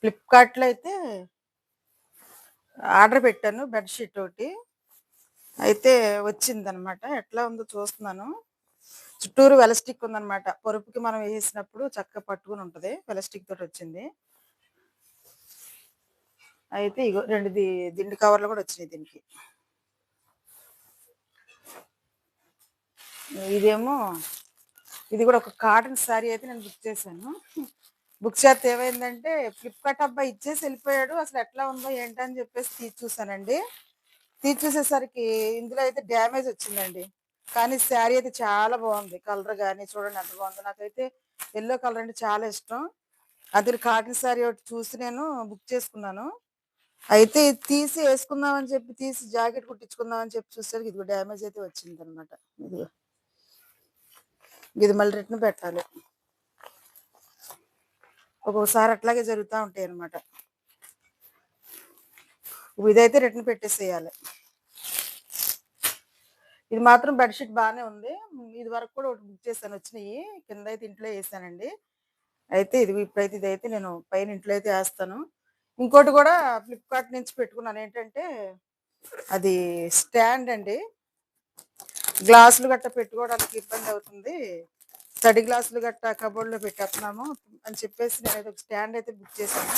ఫ్లిప్కార్ట్లో అయితే ఆర్డర్ పెట్టాను బెడ్షీట్ ఒకటి. అయితే వచ్చిందనమాట. ఎట్లా ఉందో చూస్తున్నాను. చుట్టూరు వెలస్టిక్ ఉందనమాట. పొరుపుకి మనం వేసినప్పుడు చక్కగా పట్టుకుని ఉంటుంది. వెలస్టిక్ తోటి వచ్చింది. అయితే ఇగో రెండు దిండు కవర్లు కూడా వచ్చినాయి దీనికి. ఇదేమో ఇది కూడా ఒక కాటన్ శారీ అయితే నేను బుక్ చేశాను. బుక్ చేస్తే ఏమైందంటే ఫ్లిప్కార్ట్ అబ్బాయి ఇచ్చేసి వెళ్ళిపోయాడు. అసలు ఎట్లా ఉందో ఏంటని చెప్పేసి తీసి చూసానండి తీసి చూసేసరికి ఇందులో అయితే డ్యామేజ్ వచ్చిందండి. కానీ శారీ అయితే చాలా బాగుంది. కలర్ కానీ చూడండి ఎంత బాగుంది. నాకైతే ఎల్లో కలర్ అంటే చాలా ఇష్టం. అది కాటన్ శారీ ఒకటి చూసి నేను బుక్ చేసుకున్నాను. అయితే తీసి వేసుకుందామని చెప్పి తీసి జాకెట్ కుట్టించుకుందామని చెప్పి చూసేసరికి ఇది డ్యామేజ్ అయితే వచ్చింది అనమాట ఇది. ఇది మళ్ళీ రిటర్న్ పెట్టాలి. ఒక్కొక్కసారి అట్లాగే జరుగుతూ ఉంటాయి అనమాట ఇదైతే రిటర్న్ పెట్టేసేయాలి. ఇది మాత్రం బెడ్షీట్ బాగానే ఉంది. ఇది వరకు కూడా ఒకటి బుక్ చేశాను వచ్చినాయి. కింద అయితే ఇంట్లో వేసానండి. అయితే ఇది ఇప్పుడైతే ఇదైతే నేను పైన ఇంట్లో అయితే వేస్తాను. ఇంకోటి కూడా ఫ్లిప్కార్ట్ నుంచి పెట్టుకున్నాను. ఏంటంటే అది స్టాండ్ అండి. గ్లాసులు గట్ట పెట్టుకోవడానికి ఇబ్బంది అవుతుంది. స్టడీ గ్లాసులు గట్ట కబోర్డ్లో పెట్టేస్తున్నాము అని చెప్పేసి నేను ఒక స్టాండ్ అయితే బుక్ చేశాను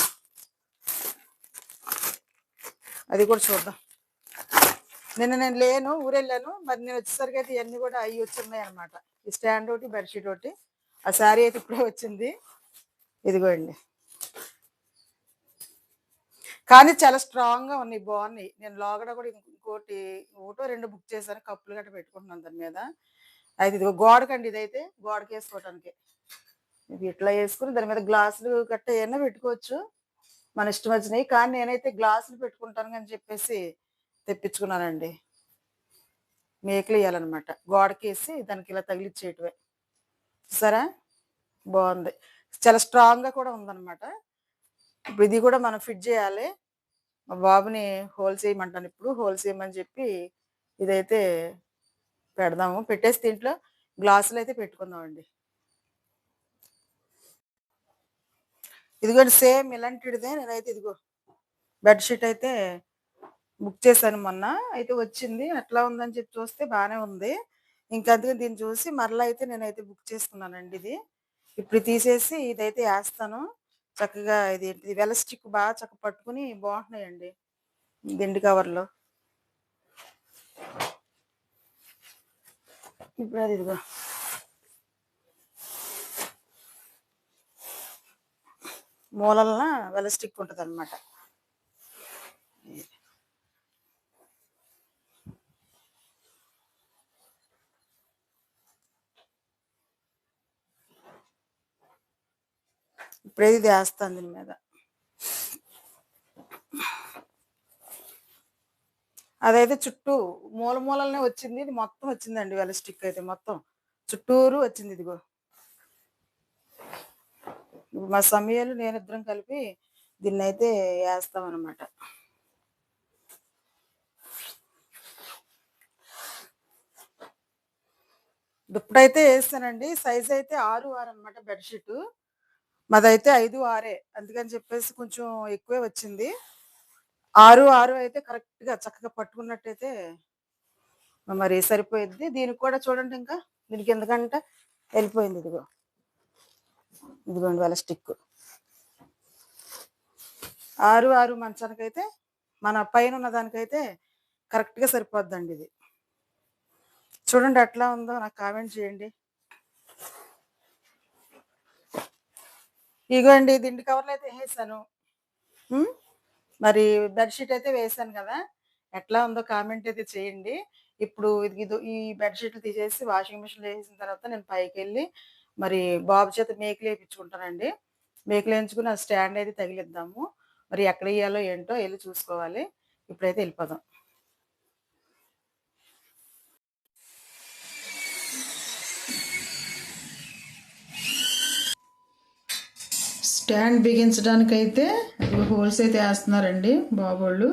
అది కూడా చూద్దాం నిన్న నేను లేను ఊరెళ్ళాను మరి నేను వచ్చేసరికి అయితే ఇవన్నీ కూడా అవి వచ్చున్నాయి అనమాట ఈ స్టాండ్ ఒకటి బెడ్షీట్ ఒకటి ఆ శారీ అయితే ఇప్పుడే వచ్చింది ఇదిగోండి కానీ చాలా స్ట్రాంగ్గా ఉన్నాయి బాగున్నాయి నేను లోగడ కూడా ఇంకోటి ఒకటో రెండు బుక్ చేశాను కప్పులు గట్ట పెట్టుకుంటున్నాను దాని మీద అయితే ఇది గోడకండి ఇదైతే గోడకి వేసుకోవటానికి. ఇది ఇట్లా వేసుకుని దాని మీద గ్లాసులు గట్ట ఏమైనా పెట్టుకోవచ్చు. మన ఇష్టం వచ్చినాయి కానీ నేనైతే గ్లాసులు పెట్టుకుంటాను అని చెప్పేసి తెప్పించుకున్నానండి. మేకలు వేయాలన్నమాట. గోడకి వేసి దానికి ఇలా తగిలిచ్చేయటమే. సరే బాగుంది. చాలా స్ట్రాంగ్గా కూడా ఉందన్నమాట. ఇప్పుడు ఇది కూడా మనం ఫిట్ చేయాలి. మా బాబుని హోల్ చేయమంటాను ఇప్పుడు. హోల్ చేయమని చెప్పి ఇదైతే పెడదాము. పెట్టేసి దీంట్లో గ్లాసులు అయితే పెట్టుకుందామండి. ఇదిగోండి సేమ్ ఇలాంటిదే నేనైతే ఇదిగో బెడ్షీట్ అయితే బుక్ చేశాను మొన్న. అయితే వచ్చింది. ఎట్లా ఉందని చెప్పి చూస్తే బాగానే ఉంది. ఇంకా అందుకని దీన్ని చూసి మరలా అయితే నేనైతే బుక్ చేసుకున్నానండి ఇది. ఇప్పుడు తీసేసి ఇదైతే వేస్తాను. చక్కగా ఇది వెల స్టిక్ బాగా చక్క పట్టుకుని బాగుంటున్నాయండి. దిండి కవర్లో. ఇప్పుడు అది ఇదిగో మూలన వెల స్టిక్ ఉంటుంది అనమాట ఇప్పుడేది వేస్తాను దీని మీద. అదైతే చుట్టూ మూల మూలనే వచ్చింది. ఇది మొత్తం వచ్చిందండి వెల స్టిక్ అయితే మొత్తం. చుట్టూరు వచ్చింది ఇదిగో. మా సమయాలు నేను ఇద్దరం కలిపి దీన్ని అయితే వేస్తాం అనమాట దుప్పటైతే వేస్తానండి సైజ్ అయితే ఆరు ఆరు అనమాట బెడ్షీట్ మాదైతే ఐదు ఆరే. అందుకని చెప్పేసి కొంచెం ఎక్కువే వచ్చింది. ఆరు ఆరు అయితే కరెక్ట్గా చక్కగా పట్టుకున్నట్టయితే మరి సరిపోయింది దీనికి కూడా చూడండి ఇంకా. దీనికి ఎందుకంటే వెళ్ళిపోయింది ఇదిగో. ఇదిగోండి వాళ్ళ స్టిక్. ఆరు ఆరు మంచానికైతే మన పైన ఉన్న దానికైతే కరెక్ట్గా సరిపోద్దండి ఇది. చూడండి ఎట్లా ఉందో నాకు కామెంట్ చేయండి. ఇగోండి దిండి కవర్లు అయితే వేసాను మరి బెడ్షీట్ అయితే వేసాను కదా! ఎట్లా ఉందో కామెంట్ అయితే చేయండి. ఇప్పుడు ఇది ఇది- ఈ బెడ్షీట్లు తీసేసి వాషింగ్ మిషన్ వేసిన తర్వాత నేను పైకి వెళ్ళి మరి బాబు చేత మేకలు వేయించుకుంటానండి. మేకలు వేయించుకుని ఆ స్టాండ్ అయితే తగిలిద్దాము. మరి ఎక్కడ వేయాలో ఏంటో వెళ్ళి చూసుకోవాలి. ఇప్పుడైతే వెళ్ళిపోదాం. స్టాండ్ బిగించడానికి అయితే హోల్స్ అయితే వేస్తున్నారండి బాబోళ్ళు.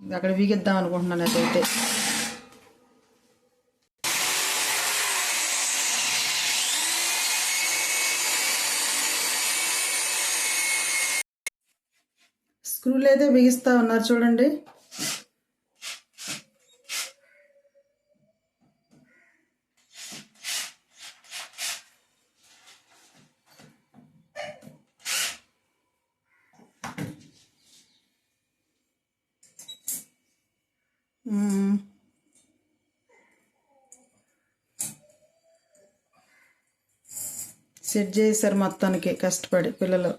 అక్కడ బిగిద్దాం అనుకుంటున్నాను అదైతే స్క్రూలు అయితే బిగిస్తా ఉన్నారు చూడండి. సెట్ చేశారు మొత్తానికి కష్టపడి పిల్లలు.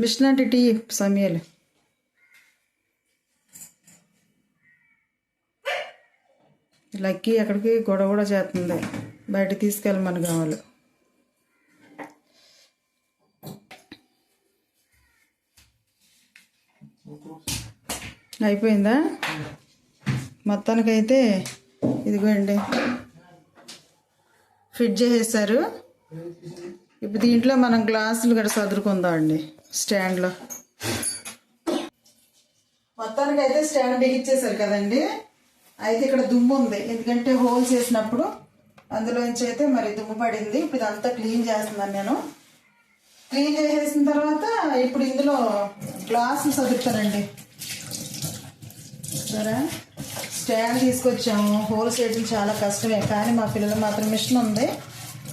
మిషన్ అంటే టీ సమయాలు. లక్కీ ఎక్కడికి గొడవ కూడా చేస్తుంది. బయట తీసుకెళ్ళమని కావాలి. అయిపోయిందా? మొత్తానికైతే ఇదిగోండి. ఫిట్ చేసేసారు. ఇప్పుడు దీంట్లో మనం గ్లాసులు కూడా సదురుకుందాం అండి. స్టాండ్లో మొత్తానికి అయితే స్టాండ్ బిగించేశారు కదండి. అయితే ఇక్కడ దుమ్ము ఉంది. ఎందుకంటే హోల్స్ వేసినప్పుడు అందులోంచి అయితే మరి దుమ్ము పడింది. ఇప్పుడు ఇదంతా క్లీన్ చేస్తున్నాను నేను. క్లీన్ చేసేసిన తర్వాత ఇప్పుడు ఇందులో గ్లాసులు సదురుతానండి. సరే. స్టాండ్ తీసుకొచ్చాము. హోల్స్ వేయడం చాలా కష్టమే కానీ మా పిల్లలు మాత్రం మిషన్ ఉంది.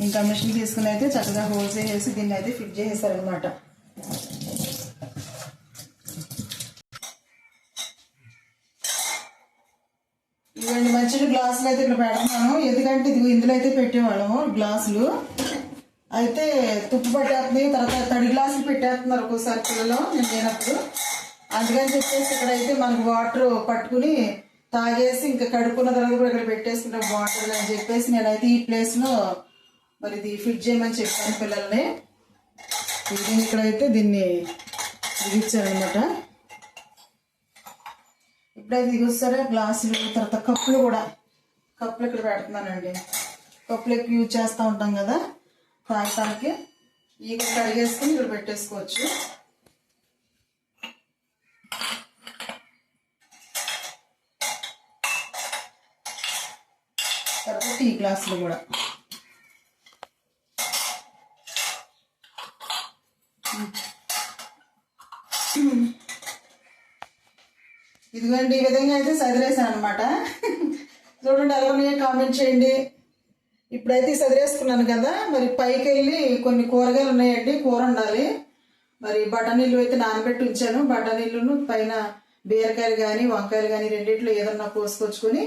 ఇంకా మిషన్ తీసుకుని అయితే చక్కగా హోల్స్ వేసి దీన్ని అయితే ఫిట్ చేసేసారనమాట ఇవన్నీ మంచిగా గ్లాసులు అయితే ఇక్కడ పెడుతున్నాను. ఎందుకంటే ఇది ఇందులో అయితే పెట్టేవాళ్ళము గ్లాసులు. అయితే తుప్పు పట్టేస్తుంది తర్వాత తడి గ్లాసులు పెట్టేస్తున్నారు ఒక్కోసారి పిల్లలు నేను లేనప్పుడు. అందుకని చెప్పేసి ఇక్కడైతే మనకు వాటర్ పట్టుకుని తాగేసి ఇంకా కడుక్కున్న తర్వాత కూడా ఇక్కడ పెట్టేసుకుంటాం వాటర్ అని చెప్పేసి నేనైతే ఈ ప్లేస్లో మరి ఇది ఫిట్ చేయమని చెప్పాను పిల్లల్ని. ఇది ఇక్కడైతే దీన్ని బిగించారనమాట ఇప్పుడైతే దిగొస్తారా? గ్లాసులు తర్వాత కప్పులు కూడా. కప్పులు ఇక్కడ పెడుతున్నానండి. కప్పులు ఎక్కువ యూజ్ చేస్తూ ఉంటాం కదా. తాగటానికి. ఈ కడిగేసుకుని ఇక్కడ పెట్టేసుకోవచ్చు. తర్వాత టీ గ్లాసులు కూడా. ఇదిగోండి ఈ విధంగా అయితే సదిరేసాను అనమాట చూడండి ఎలా ఉన్నాయో కామెంట్ చేయండి. ఇప్పుడైతే సదిరేసుకున్నాను కదా మరి పైకి వెళ్ళి కొన్ని కూరగాయలు ఉన్నాయండి కూర ఉండాలి మరి బఠానీలు అయితే నానబెట్టి ఉంచాను. బఠానీలను పైన బీరకాయలు కానీ వంకాయలు కానీ రెండిట్లో ఏదన్నా కోసుకొచ్చుకొని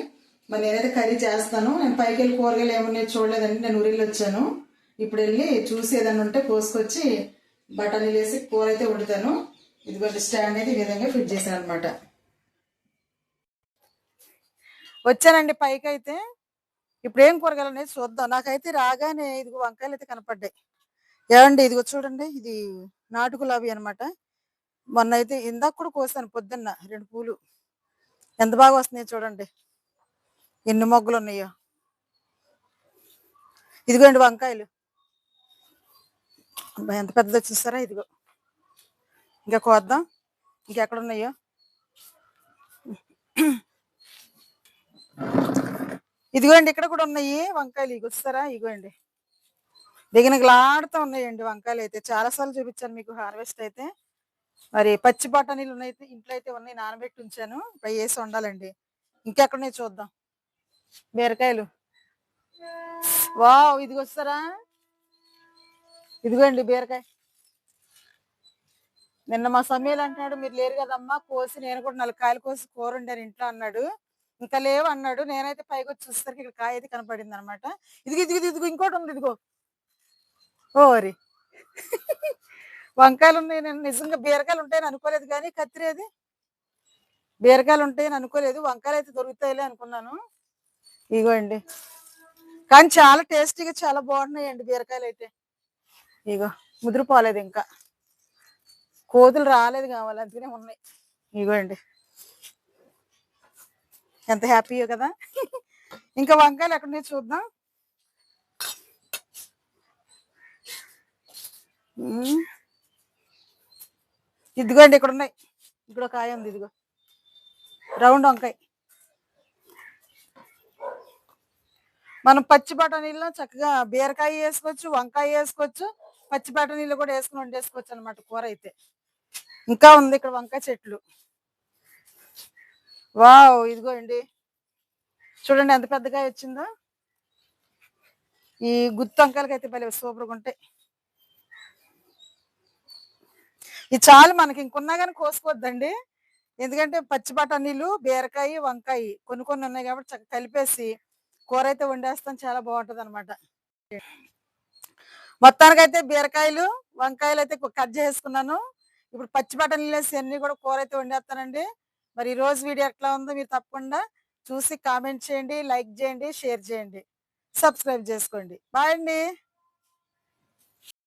మరి నేనైతే కర్రీ చేస్తాను. నేను పైకి వెళ్ళి కూరగాయలు ఏమున్నాయో చూడలేదండి. నేను ఊరిలో వచ్చాను. ఇప్పుడు వెళ్ళి చూసి ఏదన్నా ఉంటే కోసుకొచ్చి బఠానీలు వేసి కూర అయితే వండుతాను. ఇదిగోటి స్టాండ్ అయితే ఈ విధంగా ఫిట్ చేశాను అనమాట వచ్చానండి పైకి అయితే. ఇప్పుడు ఏం కూరగాయలు అనేది చూద్దాం. నాకైతే రాగానే ఇదిగో వంకాయలు అయితే కనపడ్డాయి. ఏమండి ఇదిగో చూడండి ఇది నాటు గులాబీ అనమాట మొన్న అయితే ఇందాక కూడా కోసాను పొద్దున్న రెండు పూలు. ఎంత బాగా వస్తున్నాయో చూడండి. ఎన్ని మొగ్గులు ఉన్నాయో ఇదిగోండి వంకాయలు. ఎంత పెద్దది చూస్తారా ఇదిగో. ఇంకా కోద్దాం. ఇంకెక్కడ ఉన్నాయో ఇదిగోండి ఇక్కడ కూడా ఉన్నాయి వంకాయలు. ఇగో చూస్తారా? ఇగోండి దిగనగలాడుతూ ఉన్నాయండి వంకాయలు అయితే. చాలా సార్లు చూపించాను మీకు హార్వెస్ట్ అయితే. మరి పచ్చి బఠానీలు ఉన్నాయి ఇంట్లో అయితే ఉన్నాయి నానబెట్టి ఉంచాను. పై వేసి ఉండాలండి. ఇంకెక్కడనే చూద్దాం. బీరకాయలు. వావ్ ఇదిగో వస్తారా ఇదిగోండి బీరకాయ. నిన్న మా సమీల్ అంటున్నాడు మీరు లేరు కదమ్మా కోసి నేను కూడా నాలుగు కాయలు కోసి కూర వండాను ఇంట్లో అన్నాడు. ఇంకా లేవు అన్నాడు. నేనైతే పైకి వచ్చి చూసేసరికి ఇక్కడ కాయ అయితే కనపడింది అనమాట ఇదిగో ఇదిగో ఇదిగో ఇంకోటి ఉంది ఇదిగో. ఓరి వంకాయలు ఉన్నాయి నేను నిజంగా బీరకాయలు ఉంటాయని అనుకోలేదు కానీ కత్తిరేది? బీరకాయలు ఉంటాయని అనుకోలేదు. వంకాయలు అయితే దొరుకుతాయిలే అనుకున్నాను. ఇగో అండి కానీ చాలా టేస్టీగా చాలా బాగున్నాయండి బీరకాయలు అయితే ఇగో ముదిరిపోలేదు ఇంకా. కోతులు రాలేదు కావాలి అందుకనే ఉన్నాయి. ఇగో అండి ఎంత హ్యాపీయో కదా. ఇంకా వంకాయలు ఎక్కడ చూద్దాం. ఇదిగో ఇదిగోండి ఇక్కడ ఉన్నాయి ఇక్కడ ఒక కాయ ఉంది ఇదిగో. రౌండ్ వంకాయ. మనం పచ్చి బఠానీల్లో చక్కగా బీరకాయ వేసుకోవచ్చు వంకాయ వేసుకోవచ్చు పచ్చి బఠానీలు కూడా వేసుకుని వండేసుకోవచ్చు అనమాట కూర అయితే. ఇంకా ఉంది ఇక్కడ వంకాయ చెట్లు. వావ్ ఇదిగో అండి చూడండి ఎంత పెద్దగా వచ్చిందో. ఈ గుత్తి వంకాయలకి అయితే భలే సూపర్గా ఉంటాయి. ఇది చాలు మనకి ఇంకున్నా కానీ కోసుకోవద్దండి. ఎందుకంటే పచ్చి బఠానీలు బీరకాయ వంకాయ కొన్ని కొన్ని ఉన్నాయి కాబట్టి చక్కగా కలిపేసి కూర అయితే వండేస్తాం చాలా బాగుంటది అనమాట మొత్తానికైతే బీరకాయలు వంకాయలు అయితే కట్ చేసుకున్నాను ఇప్పుడు పచ్చి బఠానీలు వేసి అన్ని కూడా కూర అయితే వండేస్తానండి. మరి ఈ రోజు వీడియో ఎట్లా ఉందో మీరు తప్పకుండా చూసి కామెంట్ చేయండి లైక్ చేయండి షేర్ చేయండి. సబ్స్క్రైబ్ చేసుకోండి. బాయ్ అండి.